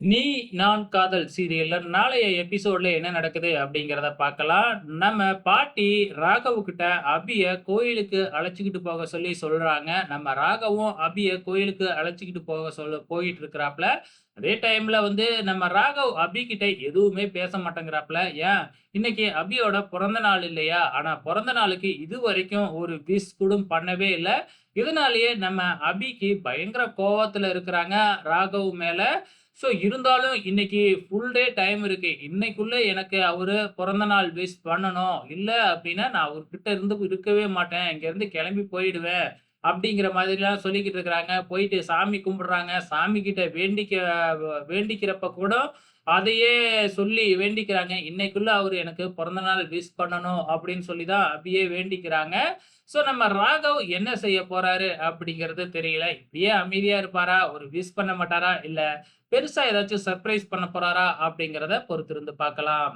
நீ நான் காதல் சீரியல்ல நாளைய எபிசோட்ல என்ன நடக்குது அப்படிங்கிறத பார்க்கலாம். நம்ம பாட்டி ராகவ் கிட்ட அபிய கோயிலுக்கு அழைச்சிக்கிட்டு போக சொல்லி சொல்றாங்க. நம்ம ராகவும் அபிய கோயிலுக்கு அழைச்சிக்கிட்டு போக சொல்ல போயிட்டு இருக்கிறாப்ல. அதே டைம்ல வந்து நம்ம ராகவ் அபி கிட்ட எதுவுமே பேச மாட்டேங்கிறாப்ல. ஏன்? இன்னைக்கு அபியோட பிறந்த நாள் இல்லையா? ஆனா பிறந்த நாளுக்கு இது வரைக்கும் ஒரு விஷ் கூடும் பண்ணவே இல்லை இதனாலேயே நம்ம அபிக்கு பயங்கர கோவத்துல இருக்கிறாங்க ராகவ் மேல. ஸோ இருந்தாலும் இன்னைக்கு ஃபுல் டே டைம் இருக்கு. இன்னைக்குள்ள எனக்கு அவர் பிறந்த நாள் விஷ் பண்ணணும். இல்லை அப்படின்னா நான் அவர்கிட்ட இருந்து இருக்கவே மாட்டேன். இங்கேருந்து கிளம்பி போயிடுவேன். அப்படிங்கிற மாதிரிலாம் சொல்லிக்கிட்டு இருக்கிறாங்க. போயிட்டு சாமி கும்பிடுறாங்க. சாமி கிட்ட வேண்டிக்க வேண்டிக்கிறப்ப கூட அதையே சொல்லி வேண்டிக்கிறாங்க. இன்னைக்குள்ள அவர் எனக்கு பிறந்த நாள் விஷ் பண்ணணும் அப்படின்னு சொல்லி தான் அப்படியே வேண்டிக்கிறாங்க. ஸோ நம்ம ராகவ் என்ன செய்ய போறாரு அப்படிங்கிறது தெரியல. இப்படியே அமைதியா இருப்பாரா? ஒரு விஷ் பண்ண மாட்டாரா? இல்ல பெருசா ஏதாச்சும் சர்ப்ரைஸ் பண்ண போறாரா? அப்படிங்கிறத பொறுத்திருந்து பார்க்கலாம்.